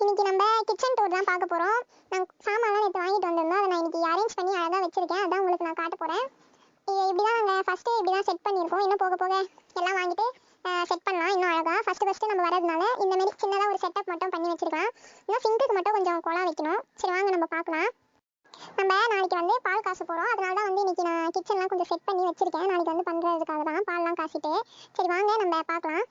இன்னைக்கு நம்ம kitchen tour தான் பார்க்க போறோம். நான் சாமான்லாம் நேற்று வாங்கிட்டு வந்திருந்தோம். அதை நான் இன்னைக்கு அரேஞ்ச் பண்ணி அழகாக வச்சிருக்கேன். அதான் உங்களுக்கு நான் காட்ட போறேன். இப்படி தான் நாங்கள் ஃபஸ்ட்டு இப்படி தான் செட் பண்ணியிருக்கோம். இன்னும் போக போக எல்லாம் வாங்கிட்டு செட் பண்ணலாம் இன்னும் அழகாக ஃபஸ்ட்டு ஃபஸ்ட்டு நம்ம வரதுனால இந்த மாதிரி சின்னதாக ஒரு செட்டப் மட்டும் பண்ணி வச்சிருக்கலாம். இன்னும் சிங்க்குக்கு மட்டும் கொஞ்சம் குழா வைக்கணும். சரி வாங்க நம்ம பார்க்கலாம். நம்ம நாளைக்கு வந்து பால் காசு போகிறோம் அதனால தான் வந்து இன்னைக்கு நான் கிச்சன்லாம் கொஞ்சம் செட் பண்ணி வச்சிருக்கேன். நாளைக்கு வந்து பண்ணுறதுக்காக தான் பால்லாம் காசிட்டு. சரி வாங்க நம்ம பார்க்கலாம்.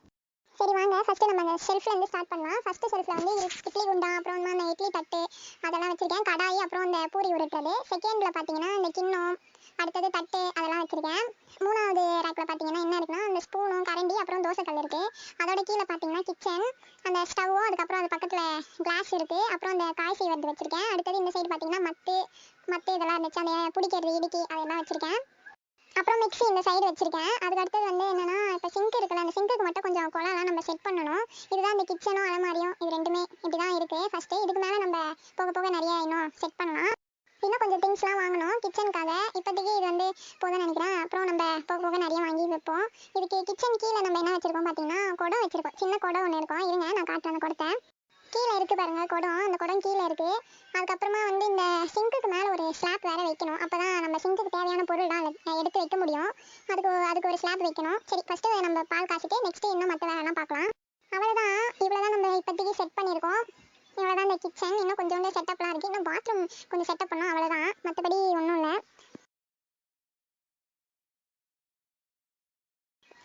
ஃபர்ஸ்ட் வந்து ஸ்டார்ட் பண்ணலாம். ஃபர்ஸ்ட் ஷெல்ஃபில் வந்து இட்லி குண்டா அப்புறம் வந்து அந்த இட்லி தட்டு அதெல்லாம் வச்சிருக்கேன். கடாயி அப்புறம் அந்த பூரி உருட்டுறது செகண்டில் பார்த்தீங்கன்னா இந்த கிண்ணம் அடுத்தது தட்டு அதெல்லாம் வச்சிருக்கேன். மூணாவது ரேக்கில் பார்த்தீங்கன்னா என்ன இருக்குன்னா அந்த ஸ்பூனும் கரண்டி அப்புறம் தோசைக்கல் இருக்கு. அதோட கீழே பாத்தீங்கன்னா கிச்சன் அந்த ஸ்டவ்வும் அதுக்கப்புறம் அது பக்கத்துல கிளாஸ் இருக்கு. அப்புறம் அந்த காய் செய்வது வச்சிருக்கேன். அடுத்தது இந்த சைடு பார்த்தீங்கன்னா மத்து மத்து இதெல்லாம் இருந்துச்சு. அந்த பிடிக்கிறது இடுக்கி அதெல்லாம் வச்சிருக்கேன். அப்புறம் மிக்ஸி இந்த சைடு வச்சிருக்கேன். அதுக்கு அடுத்தது வந்து என்ன இப்போ சிங்க் இருக்குல்ல அந்த சிங்க்குக்கு மட்டும் கொஞ்சம் குழாலாம் நம்ம செட் பண்ணணும். இதுதான் இந்த கிச்சனும் அலமாரியும் இது ரெண்டுமே இப்படி தான் இருக்கு. ஃபர்ஸ்ட் இதுக்கு மேலே நம்ம போக போக நிறைய இன்னும் செட் பண்ணலாம். இன்னும் கொஞ்சம் திங்ஸ்லாம் வாங்கணும். கிச்சனுக்காக இப்போதைக்கு இது வந்து போதும் நினைக்கிறேன். அப்புறம் நம்ம போக போக நிறைய வாங்கி வைப்போம். இதுக்கு கிச்சன் கீழே நம்ம என்ன வச்சிருக்கோம் பார்த்தீங்கன்னா குடம் வச்சிருக்கோம். சின்ன குடம் ஒன்று இருக்கும். இருங்க நான் காட்டுறேன் அந்த குடத்தை. கீழே இருக்கு பாருங்க குடம். அந்த குடம் கீழே இருக்கு. அதுக்கப்புறமா வந்து இந்த சிங்க்குக்கு மேலே ஒரு ஸ்லாப் வேற வைக்கணும். அப்பதான் நம்ம சிங்க்குக்கு தேவையான பொருள்லாம் எடுத்து வைக்க முடியும். அதுக்கு அதுக்கு ஒரு ஸ்லாப் வைக்கணும். சரி ஃபர்ஸ்ட் நம்ம பால் காசிட்டு நெக்ஸ்ட் இன்னும் மற்ற வேலைலாம் பார்க்கலாம். அவ்வளோதான் இவ்வளவுதான் நம்ம இப்போதைக்கு செட் பண்ணியிருக்கோம். இவ்வளவுதான் இந்த கிச்சன் இன்னும் கொஞ்சோண்டு செட்டப்லாம் இருக்குது இன்னும் பாத்ரூம் கொஞ்சம் செட்டப் பண்ணோம். அவ்வளோதான் மற்றபடி ஒன்றும் இல்லை.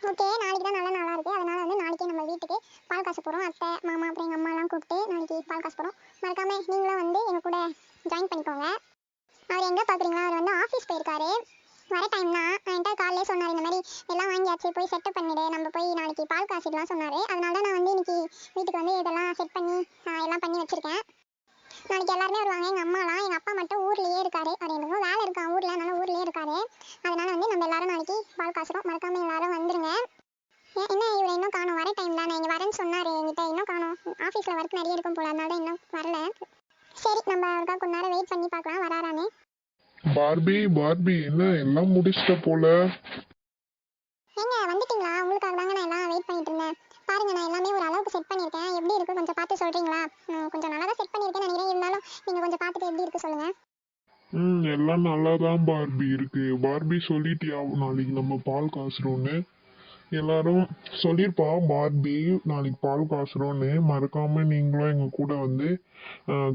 ஓகே நாளைக்கு தான் நல்ல நாளாக இருக்குது அதனால வந்து நாளைக்கே நம்ம வீட்டுக்கு பால் காசு போகிறோம் அத்தை மாமா அப்புறம் எங்கள் அம்மாலாம் கூப்பிட்டு நாளைக்கு பால் காசு போகிறோம் மறக்காமல் நீங்களும் வந்து எங்கள் கூட ஜாயின் பண்ணிக்கோங்க. அவர் எங்கே பார்க்குறீங்களா அவர் வந்து ஆஃபீஸ் போயிருக்காரு. வர டைம் தான் என்கிட்ட சொன்னார். இந்த மாதிரி எல்லாம் வாங்கியாச்சு போய் செட்டப் பண்ணிடு நம்ம போய் நாளைக்கு பால் காசிடலாம் சொன்னார். அதனால தான் நான் வந்து இன்னைக்கு வீட்டுக்கு வந்து இதெல்லாம் செட் பண்ணி எல்லாம் பண்ணி வச்சுருக்கேன். நாளைக்கு எல்லாருமே வருவாங்க. எங்கள் அம்மாலாம் எங்கள் அப்பா மட்டும் ஊர்லேயே இருக்காரு. அவர் எனக்கும் வேலை இருக்கான் ஊரில் அதனால ஊர்லேயே இருக்காரு. அதனால வந்து நம்ம எல்லாரும் நாளைக்கு பால் காசுறோம் மறக்காம எல்லாரும் வந்துருங்க. என்ன இவர் இன்னும் காணும். வர டைம் தானே. இங்கே வரேன்னு சொன்னார். என்கிட்ட இன்னும் காணும். ஆஃபீஸில் ஒர்க் நிறைய இருக்கும் போல. அதனால தான் இன்னும் வரல. சரி நம்ம அவருக்காக கொஞ்ச நேரம் வெயிட் பண்ணி பார்க்கலாம். வராரானே பார்பி பார்பி என்ன எல்லாம் முடிச்சிட்ட போல. ஏங்க வந்துட்டீங்களா? உங்களுக்காக தாங்க நான் எல்லாம் வெயிட் பண்ணிட்டு இருந்தேன். பாருங்க நான் எல்லாமே ஒரு அளவுக்கு செட் பண்ணியிருக்கேன். எப்படி இருக்கு? கொஞ்சம் பார்த்து சொல்றீங்களா? கொஞ்சம் நல்லா தான் செட் பண்ணியிருக்கேன் நினைக்கிறேன். இருந்தாலும் நீங்கள் கொஞ்சம் பார்த்துட்டு எப்படி இருக்கு சொல்லுங்க. ம் எல்லாம் நல்லா தான் பார்பி இருக்கு. பார்பி சொல்லிட்டியா? நாளைக்கு நம்ம பால் காசுறோன்னு எல்லாரும் சொல்லியிருப்பா பார்பி நாளைக்கு பால் காசுறோன்னு மறக்காம நீங்களும் எங்க கூட வந்து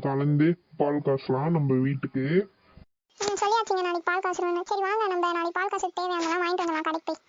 கலந்து பால் காசலாம் நம்ம வீட்டுக்கு. ம் நாளைக்கு பால் காசு சரி வாங்க நம்ம நாளைக்கு பால் காசுக்கு தேவையானலாம் வாங்கிட்டு வந்துடலாம் கடைக்கு போய்.